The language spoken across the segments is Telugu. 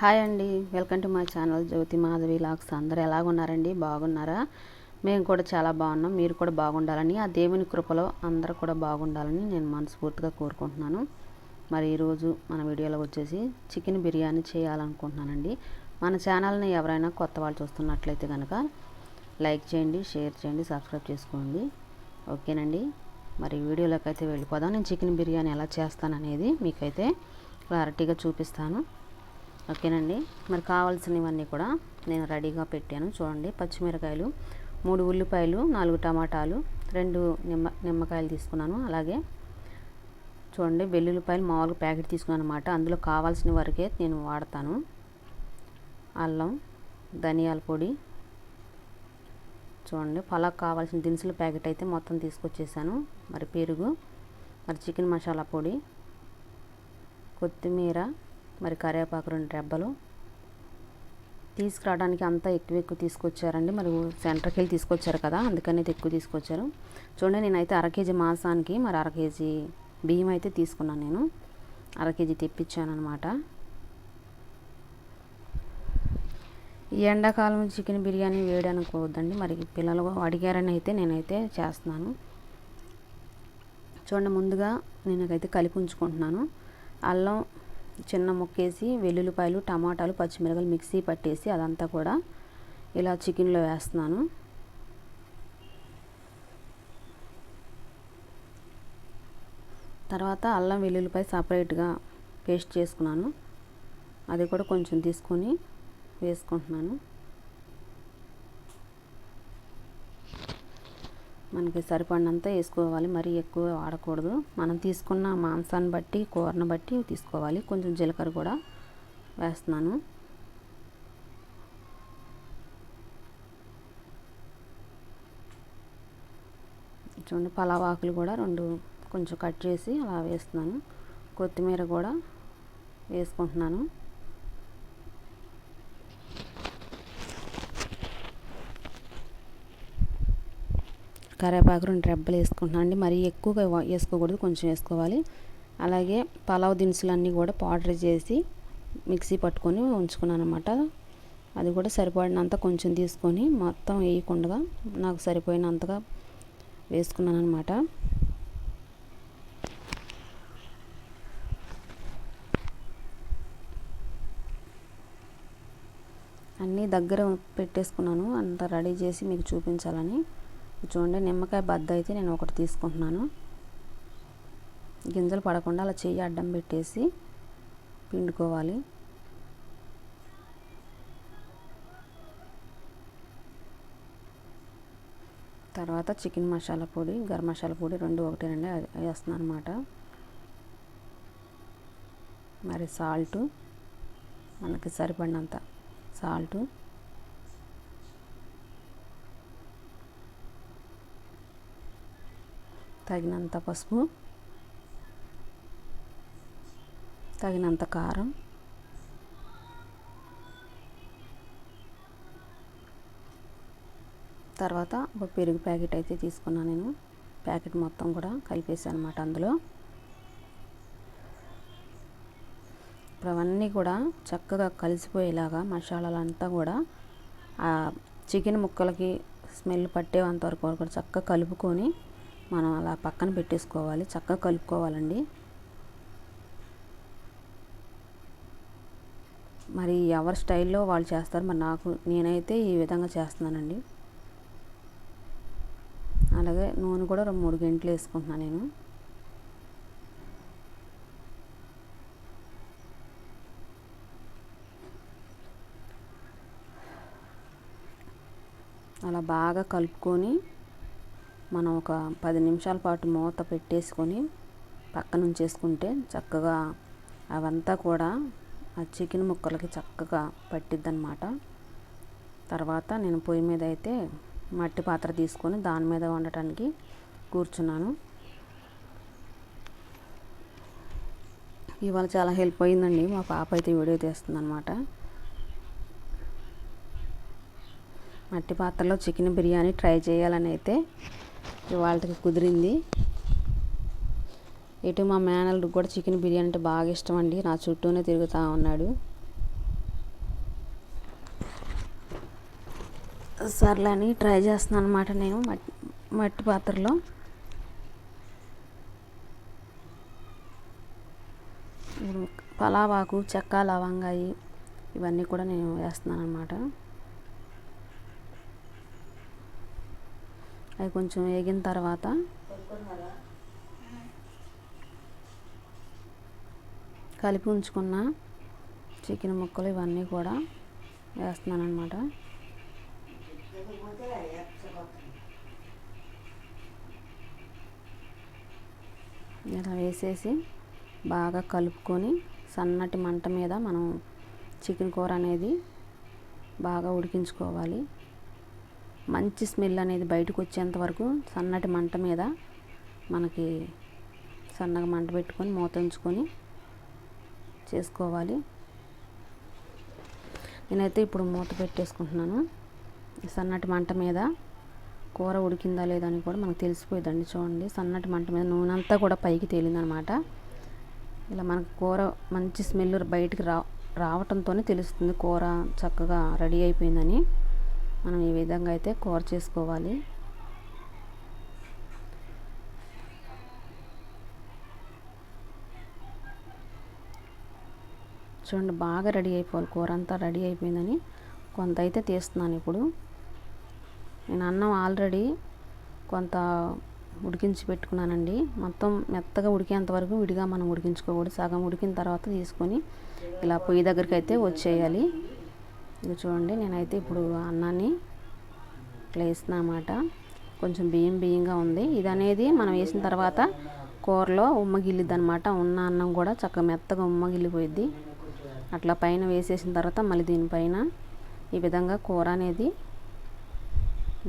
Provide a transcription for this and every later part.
హాయ్ అండి. Welcome to my channel Jyothi Madhavi looks. అందరూ ఎలాగున్నారండి? బాగున్నారా? మేము కూడా చాలా బాగున్నాం. మీరు కూడా బాగుండాలని ఆ దేవుని కృపలో అందరూ కూడా బాగుండాలని నేను మనస్ఫూర్తిగా కోరుకుంటున్నాను. మరి ఈరోజు మన వీడియోలో వచ్చేసి చికెన్ బిర్యానీ చేయాలనుకుంటున్నానండి. మన ఛానల్ని ఎవరైనా కొత్త వాళ్ళు చూస్తున్నట్లయితే కనుక లైక్ చేయండి షేర్ చేయండి సబ్స్క్రైబ్ చేసుకోండి. ఓకేనండి. మరి వీడియోలోకి అయితే వెళ్ళిపోదాం. నేను చికెన్ బిర్యానీ ఎలా చేస్తాననేది మీకైతే క్లారిటీగా చూపిస్తాను. ఓకేనండి. మరి కావాల్సినవన్నీ కూడా నేను రెడీగా పెట్టాను. చూడండి పచ్చిమిరకాయలు మూడు ఉల్లిపాయలు నాలుగు టమాటాలు రెండు నిమ్మ నిమ్మకాయలు తీసుకున్నాను. అలాగే చూడండి వెల్లుల్లిపాయలు మామూలుగా ప్యాకెట్ తీసుకున్నాను అనమాట అందులో కావాల్సిన వరకే నేను వాడతాను. అల్లం ధనియాల పొడి చూడండి పలాక్ కావాల్సిన దినుసుల ప్యాకెట్ అయితే మొత్తం తీసుకొచ్చేసాను. మరి పెరుగు మరి చికెన్ మసాలా పొడి కొత్తిమీర మరి కరివేపాకు రెండు రెబ్బలు. తీసుకురావడానికి అంతా ఎక్కువ ఎక్కువ తీసుకొచ్చారండి. మరి సెంటర్కి వెళ్ళి తీసుకొచ్చారు కదా అందుకని అయితే ఎక్కువ తీసుకొచ్చారు. చూడండి నేనైతే అర కేజీ మాంసానికి మరి అర కేజీ బియ్యం అయితే తీసుకున్నాను నేను. అర కేజీ తెప్పించాను అనమాట ఈ ఎండాకాలం చికెన్ బిర్యానీ వేడి అనుకోవద్దండి. మరి పిల్లలు అడిగారని అయితే నేనైతే చేస్తున్నాను. చూడండి ముందుగా నేనైతే కలిపి ఉంచుకుంటున్నాను. అల్లం చిన్న ముక్కేసి వెల్లుల్లిపాయలు టమాటాలు పచ్చిమిరపకాయలు మిక్సీ పట్టేసి అదంతా కూడా ఇలా చికెన్లో వేస్తున్నాను. తర్వాత అల్లం వెల్లుల్లిపాయ సపరేట్గా పేస్ట్ చేసుకున్నాను. అది కూడా కొంచెం తీసుకొని వేసుకుంటున్నాను. మనకి సరిపడినంత వేసుకోవాలి. మరీ ఎక్కువ వాడకూడదు. మనం తీసుకున్న మాంసాన్ని బట్టి కూరను బట్టి తీసుకోవాలి. కొంచెం జీలకర్ర కూడా వేస్తున్నాను. చూడండి పలావ్ ఆకులు కూడా రెండు కొంచెం కట్ చేసి అలా వేస్తున్నాను. కొత్తిమీర కూడా వేసుకుంటున్నాను. కరివేపాకు రెండు రెబ్బలు వేసుకుంటున్నాను అండి. మరీ ఎక్కువగా వేసుకోకూడదు కొంచెం వేసుకోవాలి. అలాగే పలావ్ దినుసులన్నీ కూడా పౌడర్ చేసి మిక్సీ పట్టుకొని ఉంచుకున్నాను అనమాట అది కూడా సరిపడినంత కొంచెం తీసుకొని మొత్తం వేయకుండా నాకు సరిపోయినంతగా వేసుకున్నాను అనమాట అన్నీ దగ్గర పెట్టేసుకున్నాను. అంత రెడీ చేసి మీకు చూపించాలని. చూడండి నిమ్మకాయ బద్ద అయితే నేను ఒకటి తీసుకుంటున్నాను. గింజలు పడకుండా అలా చెయ్యి అడ్డం పెట్టేసి పిండుకోవాలి. తర్వాత చికెన్ మసాలా పొడి గరం మసాలా పొడి రెండు ఒకటేనండి వేస్తున్నాను అనమాట మరి సాల్టు మనకి సరిపడినంత సాల్టు. తగినంత పసుపు తగినంత కారం తర్వాత ఒక పెరుగు ప్యాకెట్ అయితే తీసుకున్నాను నేను. ప్యాకెట్ మొత్తం కూడా కలిపేసాను అనమాట అందులో. ఇప్పుడు అవన్నీ కూడా చక్కగా కలిసిపోయేలాగా మసాలాలంతా కూడా ఆ చికెన్ ముక్కలకి స్మెల్ పట్టేంత వరకు కూడా చక్కగా కలుపుకొని మనం అలా పక్కన పెట్టేసుకోవాలి చక్కగా కలుపుకోవాలండి. మరి ఎవరి స్టైల్లో వాళ్ళు చేస్తారు మరి నాకు నేనైతే ఈ విధంగా చేస్తున్నానండి. అలాగే నూనె కూడా రెండు మూడు గంటలు వేసుకుంటున్నాను నేను. అలా బాగా కలుపుకొని మనం ఒక పది నిమిషాల పాటు మూత పెట్టేసుకొని పక్కన ఉంచేసుకుంటే చక్కగా అవంతా కూడా ఆ చికెన్ ముక్కలకి చక్కగా పట్టిద్దనమాట తర్వాత నేను పొయ్యి మీద అయితే మట్టి పాత్ర తీసుకొని దాని మీద వండటానికి కూర్చున్నాను. ఇవాళ చాలా హెల్ప్ అయిందండి. మా పాప అయితే వీడియో తీస్తుంది అనమాట మట్టి పాత్రలో చికెన్ బిర్యానీ ట్రై చేయాలని అయితే వాళ్ళకి కుదిరింది. ఇటు మా మేనల్డ్ కూడా చికెన్ బిర్యానీ అంటే బాగా ఇష్టం అండి నా చుట్టూనే తిరుగుతూ ఉన్నాడు. సర్లని ట్రై చేస్తున్నాను అనమాట నేను మట్టి పాత్రలో. పలావాకు చెక్క లవంగాయి ఇవన్నీ కూడా నేను వేస్తున్నాను అనమాట అవి కొంచెం వేగిన తర్వాత కలిపి ఉంచుకున్న చికెన్ ముక్కలు ఇవన్నీ కూడా వేస్తున్నాను అనమాట ఇలా వేసేసి బాగా కలుపుకొని సన్నటి మంట మీద మనం చికెన్ కూర అనేది బాగా ఉడికించుకోవాలి. మంచి స్మెల్ అనేది బయటకు వచ్చేంత వరకు సన్నటి మంట మీద మనకి సన్నగా మంట పెట్టుకొని మూత ఉంచుకొని చేసుకోవాలి. నేనైతే ఇప్పుడు మూత పెట్టేసుకుంటున్నాను. సన్నటి మంట మీద కూర ఉడికిందా లేదా అని కూడా మనకు తెలిసిపోయిందండి చూడండి. సన్నటి మంట మీద నూనె అంతా కూడా పైకి తేలిందనమాట. ఇలా మనకు కూర మంచి స్మెల్ బయటికి రా రావటంతోనే తెలుస్తుంది కూర చక్కగా రెడీ అయిపోయిందని. మనం ఈ విధంగా అయితే కూర చేసుకోవాలి. చూడండి బాగా రెడీ అయిపోవాలి. కూర అంతా రెడీ అయిపోయిందని కొంత అయితే తీస్తున్నాను ఇప్పుడు. నేను అన్నం ఆల్రెడీ కొంత ఉడికించి పెట్టుకున్నానండి. మొత్తం మెత్తగా ఉడికేంత వరకు విడిగా మనం ఉడికించుకోకూడదు. సగం ఉడికిన తర్వాత తీసుకొని ఇలా పొయ్యి దగ్గరికి అయితే వచ్చేయాలి. ఇది చూడండి నేనైతే ఇప్పుడు అన్నాన్ని ఇట్లా వేస్తున్నా అన్నమాట కొంచెం బియ్యం బియ్యంగా ఉంది. ఇది అనేది మనం వేసిన తర్వాత కూరలో ఉమ్మగిల్లిద్ది అనమాట ఉన్న అన్నం కూడా చక్కగా మెత్తగా ఉమ్మగిల్లిపోయిద్ది. అట్లా పైన వేసేసిన తర్వాత మళ్ళీ దీనిపైన ఈ విధంగా కూర అనేది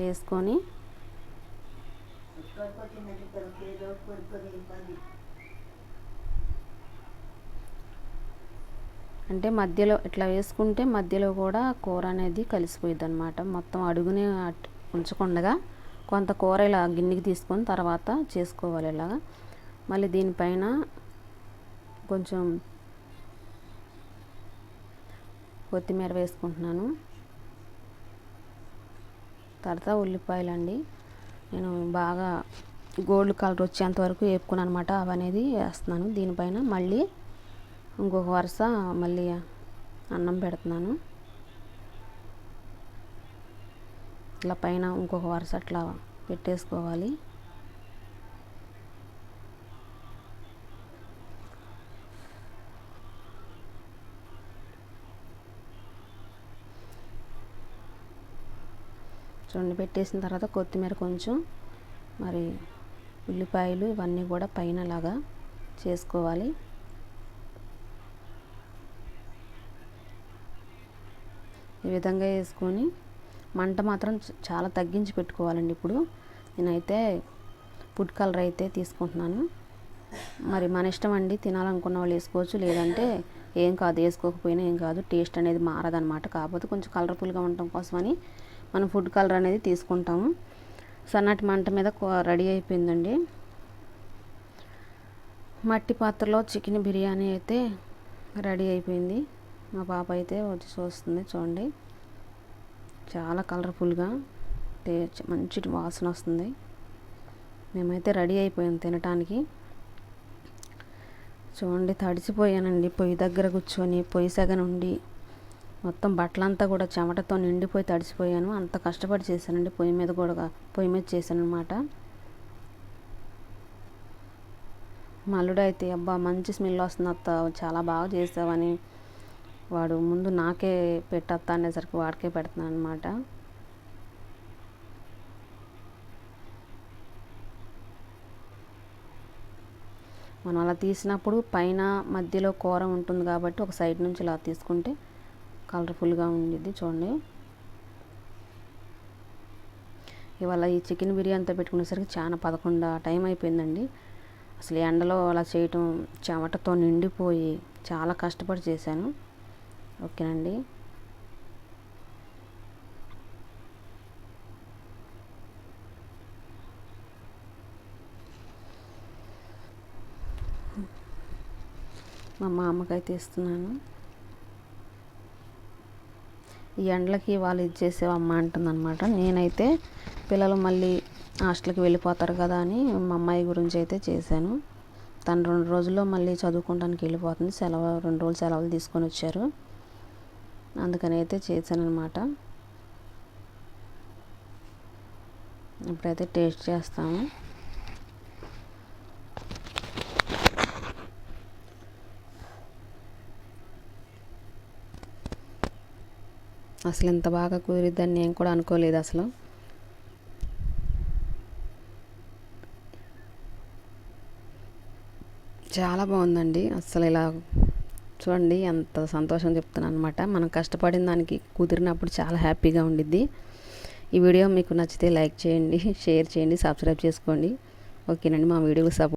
వేసుకొని అంటే మధ్యలో ఇట్లా వేసుకుంటే మధ్యలో కూడా కూర అనేది కలిసిపోయింది అనమాట మొత్తం అడుగునే ఉంచకుండా కొంత కూర ఇలా గిన్నెకి తీసుకొని తర్వాత చేసుకోవాలి ఇలాగా. మళ్ళీ దీనిపైన కొంచెం కొత్తిమీర వేసుకుంటున్నాను. తర్వాత ఉల్లిపాయలు అండి నేను బాగా గోల్డ్ కలర్ వచ్చేంత వరకు వేపుకున్నాను అనమాట అవనేది వేస్తున్నాను. దీనిపైన మళ్ళీ ఇంకొక వరుస మళ్ళీ అన్నం పెడుతున్నాను. ఇట్లా పైన ఇంకొక వరుస అట్లా పెట్టేసుకోవాలి. చూడండి పెట్టేసిన తర్వాత కొత్తిమీర కొంచెం మరి ఉల్లిపాయలు ఇవన్నీ కూడా పైన లాగా చేసుకోవాలి. ఈ విధంగా వేసుకొని మంట మాత్రం చాలా తగ్గించి పెట్టుకోవాలండి ఇప్పుడు. నేనైతే ఫుడ్ కలర్ అయితే తీసుకుంటున్నాను. మరి మన ఇష్టం అండి తినాలనుకున్న వాళ్ళు వేసుకోవచ్చు లేదంటే ఏం కాదు వేసుకోకపోయినా ఏం కాదు టేస్ట్ అనేది మారదనమాట కాకపోతే కొంచెం కలర్ఫుల్గా ఉండటం కోసమని మనం ఫుడ్ కలర్ అనేది తీసుకుంటాము. సన్నటి మంట మీద రెడీ అయిపోయిందండి. మట్టి పాత్రలో చికెన్ బిర్యానీ అయితే రెడీ అయిపోయింది. మా పాప అయితే వచ్చి చూస్తుంది చూడండి. చాలా కలర్ఫుల్గా మంచి వాసన వస్తుంది. మేమైతే రెడీ అయిపోయాం తినటానికి. చూడండి తడిచిపోయానండి పొయ్యి దగ్గర కూర్చొని పొయ్యి సగ ఉండి మొత్తం బట్టలంతా కూడా చెమటతో నిండిపోయి తడిసిపోయాను. అంత కష్టపడి చేశానండి. పొయ్యి మీద కూడా పొయ్యి మీద చేశాను అనమాట మల్లుడు అయితే అబ్బా మంచి స్మెల్ వస్తుంది అత్త. చాలా బాగా చేసావని వాడు ముందు నాకే పెట్టత్తా అనేసరికి వాడికే పెడుతున్నాను అనమాట మనం అలా తీసినప్పుడు పైన మధ్యలో కూర ఉంటుంది కాబట్టి ఒక సైడ్ నుంచి ఇలా తీసుకుంటే కలర్ఫుల్గా ఉండిద్ది చూడండి. ఇవాళ ఈ చికెన్ బిర్యానీతో పెట్టుకునేసరికి చాలా పదకొండు టైం అయిపోయిందండి. అసలు ఎండలో అలా చేయటం చెమటతో నిండిపోయి చాలా కష్టపడి చేశాను. ఓకేనండి. మా మామకైతే ఇస్తున్నాను ఈ ఎండలకి వాళ్ళు ఇచ్చేసేవమ్మ అంటుందన్నమాట. నేనైతే పిల్లలు మళ్ళీ హాస్టల్కి వెళ్ళిపోతారు కదా అని మా అమ్మాయి గురించి అయితే చేశాను. తను రెండు రోజుల్లో మళ్ళీ చదువుకోవడానికి వెళ్ళిపోతుంది. సెలవు రెండు రోజులు సెలవులు తీసుకొని వచ్చారు. అందుకని అయితే చేశాను అనమాట ఇప్పుడైతే టేస్ట్ చేస్తాము. అసలు ఇంత బాగా కుదిరిద్దని నేను కూడా అనుకోలేదు అసలు. చాలా బాగుందండి అసలు ఇలా చూడండి ఎంత సంతోషం చెప్తున్నాను అనమాట మనం కష్టపడిన దానికి కుదిరినప్పుడు చాలా హ్యాపీగా ఉండిద్ది. ఈ వీడియో మీకు నచ్చితే లైక్ చేయండి షేర్ చేయండి సబ్స్క్రైబ్ చేసుకోండి. ఓకేనండి మా వీడియోకి సపోర్ట్